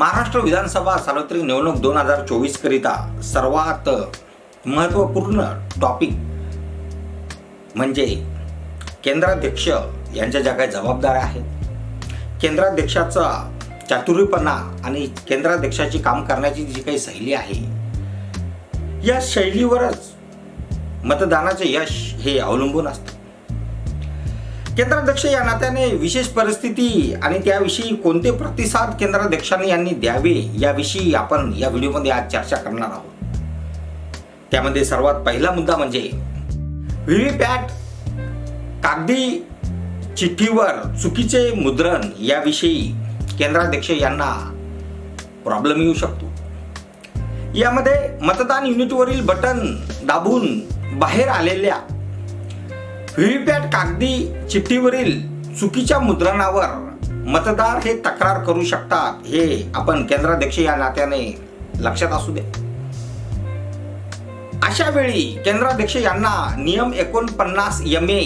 महाराष्ट्र विधानसभा सार्वत्रिक निवडणूक दोन हजार चोवीस करिता सर्वात महत्त्वपूर्ण टॉपिक म्हणजे केंद्राध्यक्ष यांच्या ज्या काही जबाबदाऱ्या आहेत केंद्राध्यक्षाचा चातुर्यपणा आणि केंद्राध्यक्षाची काम करण्याची जी काही शैली आहे या शैलीवरच मतदानाचे यश हे अवलंबून असतं. केंद्राध्यक्ष या नात्याने विशेष परिस्थिती आणि त्याविषयी कोणते प्रतिसाद केंद्राध्यक्षांनी यांनी द्यावे याविषयी आपण या व्हिडिओमध्ये आज चर्चा करणार आहोत. त्यामध्ये सर्वात पहिला मुद्दा म्हणजे व्हीव्हीपॅट कागदी चिठ्ठीवर चुकीचे मुद्रण याविषयी केंद्राध्यक्ष यांना प्रॉब्लेम येऊ शकतो. यामध्ये मतदान युनिटवरील बटन दाबून बाहेर आलेल्या व्हीव्हीपॅट कागदी चिठ्ठीवरील चुकीच्या मुद्रणावर मतदार हे तक्रार करू शकतात हे आपण केंद्राध्यक्ष या नात्याने लक्षात असू दे. अशा वेळी केंद्राध्यक्ष यांना नियम एकोणपन्नास एम ए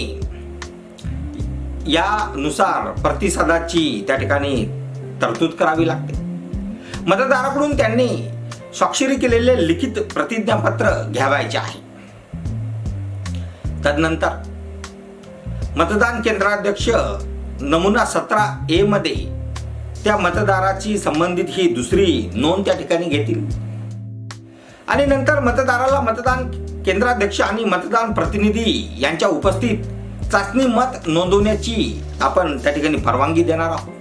यानुसार प्रतिसादाची त्या ठिकाणी तरतूद करावी लागते. मतदाराकडून त्यांनी स्वाक्षरी केलेले लिखित प्रतिज्ञापत्र घ्यावायचे आहे. तदनंतर मतदान केंद्राध्यक्ष नमुना सतरा ए मध्ये त्या मतदाराची संबंधित ही दुसरी नोंद त्या ठिकाणी घेतील. आणि नंतर मतदाराला मतदान केंद्राध्यक्ष आणि मतदान प्रतिनिधी यांच्या उपस्थित चाचणी मत नोंदवण्याची आपण त्या ठिकाणी परवानगी देणार आहोत.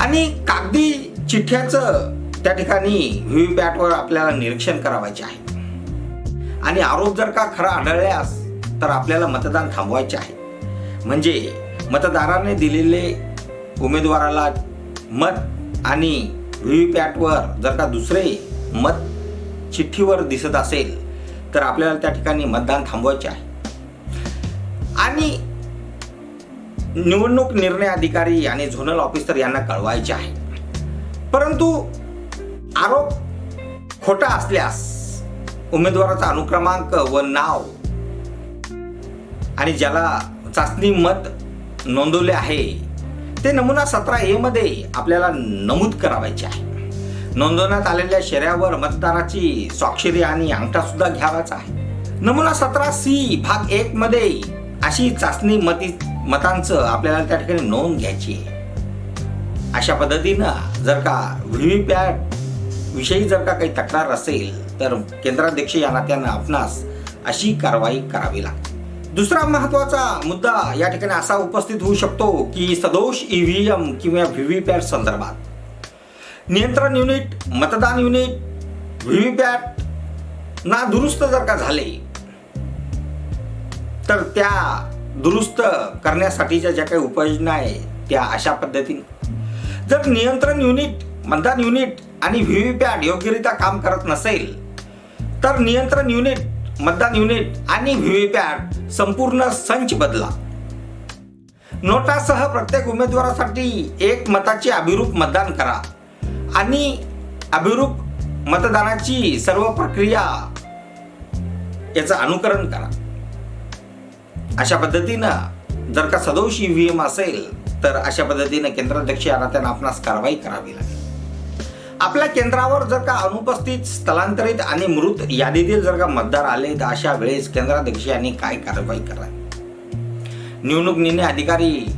आणि कागदी चिठ्ठ्याचं त्या ठिकाणी व्हीव्हीपॅटवर आपल्याला निरीक्षण करावायचे आहे. आणि आरोप जर का खरा आढळल्यास तर आपल्याला मतदान थांबवायचे आहे. म्हणजे मतदाराने दिलेले उमेदवाराला मत आणि व्ही पॅटवर जर का दुसरे मत चिठ्ठीवर दिसत असेल तर आपल्याला त्या ठिकाणी मतदान थांबवायचे आहे. आणि निवडणूक निर्णय अधिकारी आणि झोनल ऑफिसर यांना कळवायचे आहे. परंतु आरोप खोटा असल्यास उमेदवाराचा अनुक्रमांक व नाव आणि ज्याला चाचणी मत नोंदवले आहे ते नमुना सतरा एमध्ये आपल्याला नमूद करावायचे आहे. नोंदवण्यात आलेल्या शेऱ्यावर मतदाराची स्वाक्षरी आणि अंगठासुद्धा घ्यावाच आहे. नमुना सतरा सी भाग एक मध्ये अशी चाचणी मती मतांचं आपल्याला त्या ठिकाणी नोंद घ्यायची आहे. अशा पद्धतीनं जर का व्ही पॅट विषयी जर का काही तक्रार असेल तर केंद्राध्यक्ष या नात्यानं आपणास अशी कारवाई करावी लागते. दुसरा महत्त्वाचा मुद्दा या ठिकाणी असा उपस्थित होऊ शकतो की सदोष ईव्हीएम किंवा व्हीव्हीपॅट संदर्भात. नियंत्रण युनिट मतदान युनिट व्हीव्हीपॅट ना दुरुस्त जर का झाले तर त्या दुरुस्त करण्यासाठीच्या ज्या काही उपाययोजना आहे त्या अशा पद्धतीने. जर नियंत्रण युनिट मतदान युनिट आणि व्हीव्हीपॅट योग्यरित्या काम करत नसेल तर नियंत्रण युनिट मतदान युनिट आणि व्हीव्हीपॅट संपूर्ण संच बदला. नोटासह प्रत्येक उमेदवारासाठी एक मताचे अभिरूप मतदान करा आणि अभिरूप मतदानाची सर्व प्रक्रिया याचं अनुकरण करा. अशा पद्धतीनं जर का सदोष ईव्हीएम असेल तर अशा पद्धतीने केंद्राध्यक्ष यांना त्यांना आपणास कारवाई करावी लागेल. आपल्या केंद्रावर जर का अनुपस्थित स्थलांतरित आणि मृत यादीतील जर का मतदार आले तर अशा वेळेस केंद्राध्यक्ष यांनी काय कारवाई करावी? निवडणूक निर्णय अधिकारी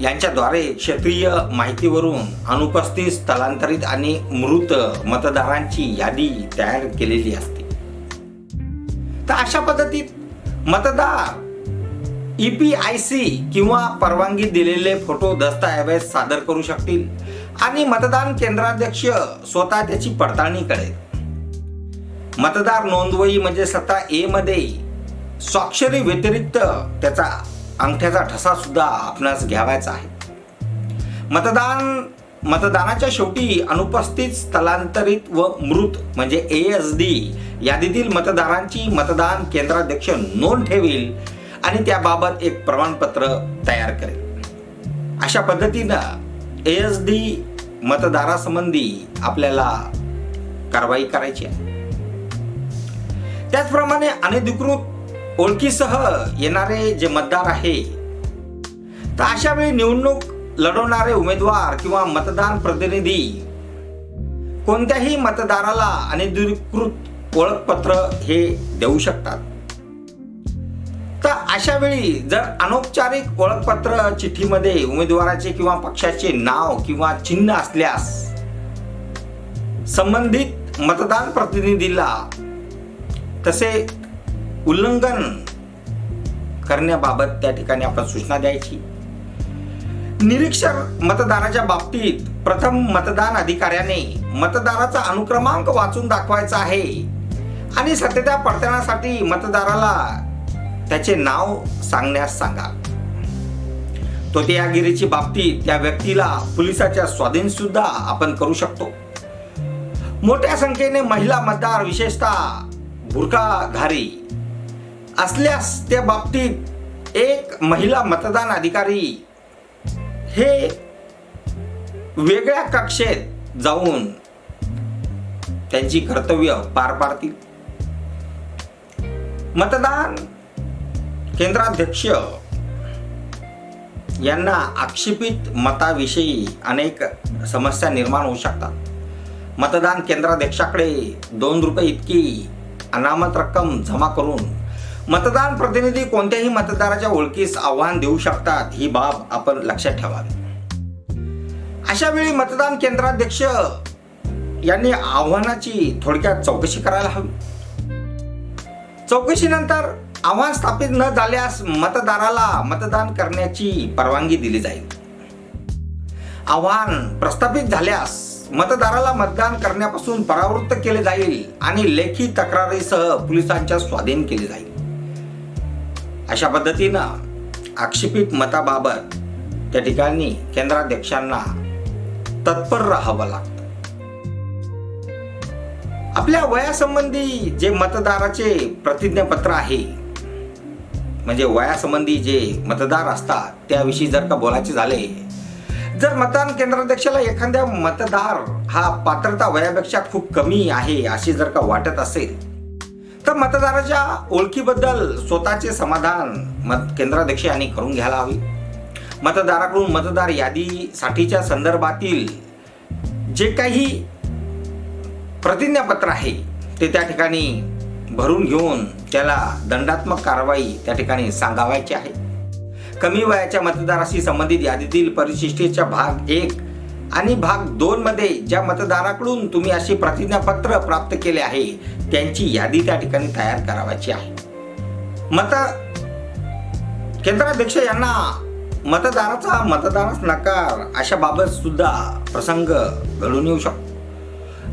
यांच्याद्वारे क्षेत्रीय माहितीवरून अनुपस्थित स्थलांतरित आणि मृत मतदारांची यादी तयार केलेली असते. तर अशा पद्धतीत मतदार ई पी आय सी किंवा परवानगी दिलेले फोटो दस्तऐवज सादर करू शकतील आणि मतदान केंद्राध्यक्ष स्वतः त्याची पडताळणी करेल. मतदार नोंदवही म्हणजे सत्ता ए मध्ये स्वाक्षरी व्यतिरिक्त त्याचा अंगठ्याचा ठसा सुद्धा आपणास घ्यावायचा आहे. मतदान मतदानाच्या शेवटी अनुपस्थित स्थलांतरित व मृत म्हणजे ए एस डी यादीतील मतदारांची मतदान केंद्राध्यक्ष नोंद ठेवील आणि त्याबाबत एक प्रमाणपत्र तयार करेल. अशा पद्धतीनं ए एस डी मतदारासंबंधी आपल्याला कारवाई करायची आहे. त्याचप्रमाणे अनधिकृत ओळखीसह येणारे जे मतदार आहे तर अशा वेळी निवडणूक लढवणारे उमेदवार किंवा मतदान प्रतिनिधी कोणत्याही मतदाराला अनधिकृत ओळखपत्र हे देऊ शकतात. अशा वेळी जर अनौपचारिक ओळखपत्र चिठ्ठीमध्ये उमेदवाराचे किंवा पक्षाचे नाव किंवा चिन्ह असल्यास संबंधित मतदान प्रतिनिधीला तसे उल्लंघन करण्याबाबत त्या ठिकाणी आपण सूचना द्यायची. निरीक्षक मतदानाच्या बाबतीत प्रथम मतदान अधिकाऱ्याने मतदाराचा अनुक्रमांक वाचून दाखवायचा आहे आणि सत्यता पडताळण्यासाठी मतदाराला त्याचे नाव सांगण्यास सांगा. तो त्यागिरीची बाबतीत त्या व्यक्तीला पोलिसाच्या स्वाधीन सुद्धा आपण करू शकतो. मोठ्या संख्येने महिला मतदार विशेषतः बुरखाधारी असल्यास त्या बाबतीत एक महिला मतदान अधिकारी हे वेगळ्या कक्षेत जाऊन त्यांची कर्तव्य पार पाडतील. मतदान केंद्राध्यक्ष यांना आक्षेपित मताविषयी अनेक समस्या निर्माण होऊ शकतात. मतदान केंद्राध्यक्षाकडे दोन रुपये इतकी अनामत रक्कम जमा करून मतदान प्रतिनिधी कोणत्याही मतदाराच्या ओळखीस आव्हान देऊ शकतात ही बाब आपण लक्षात ठेवावी. अशा वेळी मतदान केंद्राध्यक्ष यांनी आव्हानाची थोडक्यात चौकशी करायला हवी. चौकशीनंतर आव्हान स्थापित न झाल्यास मतदाराला मतदान करण्याची परवानगी दिली जाईल. आव्हान प्रस्थापित झाल्यास मतदाराला मतदान करण्यापासून परावृत्त केले जाईल आणि लेखी तक्रारीसह पोलिसांच्या स्वाधीन केले जाईल. अशा पद्धतीनं आक्षेपित मताबाबत त्या ठिकाणी केंद्राध्यक्षांना तत्पर राहावं लागतं. आपल्या वयासंबंधी जे मतदाराचे प्रतिज्ञापत्र आहे म्हणजे वयासंबंधी जे मतदार असतात त्याविषयी जर का बोलायचे झाले जर मतदान केंद्राध्यक्षाला एखाद्या मतदार हा पात्रता वयापेक्षा खूप कमी आहे अशी जर का वाटत असेल तर मतदाराच्या ओळखीबद्दल स्वतःचे समाधान मत केंद्राध्यक्ष यांनी करून घ्यायला हवी. मतदाराकडून मतदार यादीसाठीच्या संदर्भातील जे काही प्रतिज्ञापत्र आहे ते त्या ठिकाणी भरून घेऊन त्याला दंडात्मक कारवाई त्या ठिकाणी सांगावायची आहे. कमी वयाच्या मतदाराशी संबंधित यादीतील परिशिष्टेचा भाग एक आणि भाग दोन मध्ये ज्या मतदाराकडून तुम्ही अशी प्रतिज्ञापत्र प्राप्त केले आहे त्यांची यादी त्या ठिकाणी तयार करावायची आहे. मत केंद्राध्यक्ष यांना मतदाराचा मतदानास नकार अशा बाबत सुद्धा प्रसंग घडून येऊ शकतो.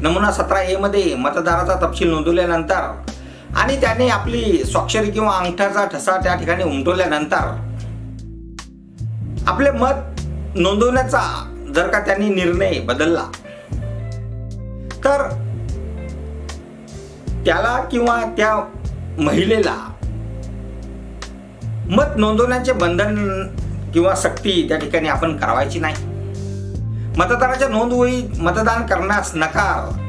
नमुना सतरा ए मध्ये मतदाराचा तपशील नोंदवल्यानंतर आणि त्याने आपली स्वाक्षरी किंवा अंगठाचा ठसा त्या ठिकाणी उमटवल्यानंतर आपले मत नोंदवण्याचा जर का त्यांनी निर्णय बदलला तर त्याला किंवा त्या महिलेला मत नोंदवण्याचे बंधन किंवा सक्ती त्या ठिकाणी आपण करावायची नाही. मतदानाच्या नोंदवही मतदान करण्यास नकार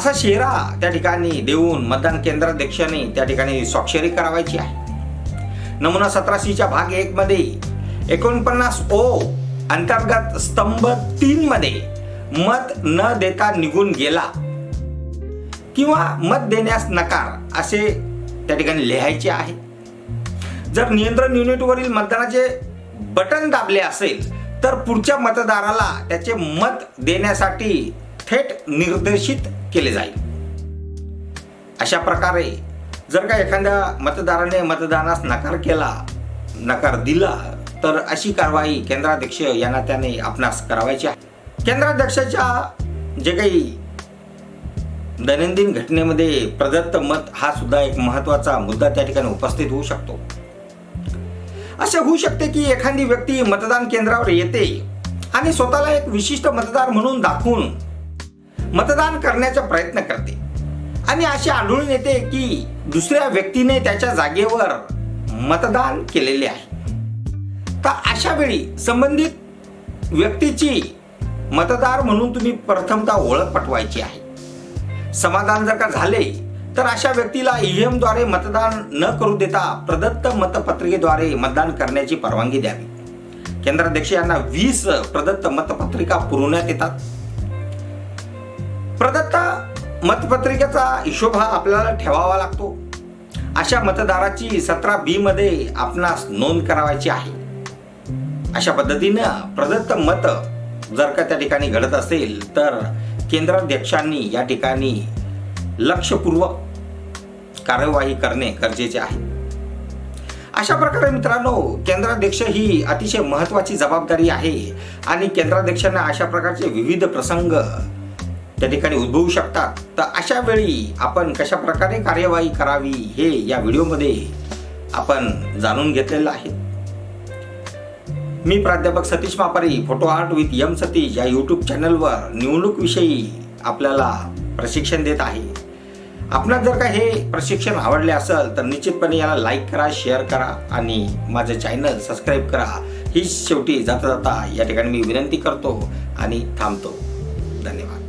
असा शेरा त्या ठिकाणी देऊन मतदान केंद्राध्यक्षाने त्या ठिकाणी स्वाक्षरी करावायची आहे. नमुना सतराशीच्या भाग एक मध्ये एकोणपन्नास ओ अंतर्गत स्तंभ तीन मध्ये मत न देता निघून गेला किंवा मत देण्यास नकार असे त्या ठिकाणी लिहायचे आहे. जर नियंत्रण युनिटवरील मतदानाचे बटन दाबले असेल तर पुढच्या मतदाराला त्याचे मत देण्यासाठी थेट निर्देशित केले जाईल. अशा प्रकारे जर का एखाद्या मतदाराने मतदानास नकार केला नकार दिला तर अशी कारवाई केंद्राध्यक्ष यांना त्याने आपणास करावायची आहे. केंद्राध्यक्षाच्या जे काही दैनंदिन घटनेमध्ये प्रदत्त मत हा सुद्धा एक महत्त्वाचा मुद्दा त्या ठिकाणी उपस्थित होऊ शकतो. असे होऊ शकते की एखादी व्यक्ती मतदान केंद्रावर येते आणि स्वतःला एक विशिष्ट मतदार म्हणून दाखवून मतदान करण्याचा प्रयत्न करते. आणि असे आढळून येते की दुसऱ्या व्यक्तीने त्याच्या जागेवर मतदान केलेले आहे. तर अशा वेळी संबंधित व्यक्तीची मतदार म्हणून तुम्ही प्रथमतः ओळख पटवायची आहे. समाधान जर का झाले तर अशा व्यक्तीला ईव्हीएमद्वारे मतदान न करू देता प्रदत्त मतपत्रिकेद्वारे मतदान करण्याची परवानगी द्यावी. केंद्राध्यक्ष यांना वीस प्रदत्त मतपत्रिका पुरवण्यात येतात. मतपत्रिकेचा हिशोब हा आपल्याला ठेवावा लागतो. अशा मतदाराची सतरा बी मध्ये आपणास नोंद करावायची आहे. अशा पद्धतीनं प्रदत्त मत जर का त्या ठिकाणी घडत असेल तर केंद्राध्यक्षांनी या ठिकाणी लक्षपूर्वक कार्यवाही करणे गरजेचे आहे. अशा प्रकारे मित्रांनो केंद्राध्यक्ष ही अतिशय महत्वाची जबाबदारी आहे आणि केंद्राध्यक्षांना अशा प्रकारचे विविध प्रसंग त्या ठिकाणी उद्भवू शकतात. तर अशा वेळी आपण कशा प्रकारे कार्यवाही करावी हे या व्हिडिओमध्ये आपण जाणून घेतलेलं आहे. मी प्राध्यापक Satish Mapari photo art with M Satish या यूट्यूब चॅनलवर निवडणूकविषयी आपल्याला प्रशिक्षण देत आहे. आपणास जर का हे प्रशिक्षण आवडले असेल तर निश्चितपणे याला लाईक करा शेअर करा आणि माझं चॅनल सबस्क्राईब करा. हीच शेवटी जाता जाता या ठिकाणी मी विनंती करतो आणि थांबतो. धन्यवाद.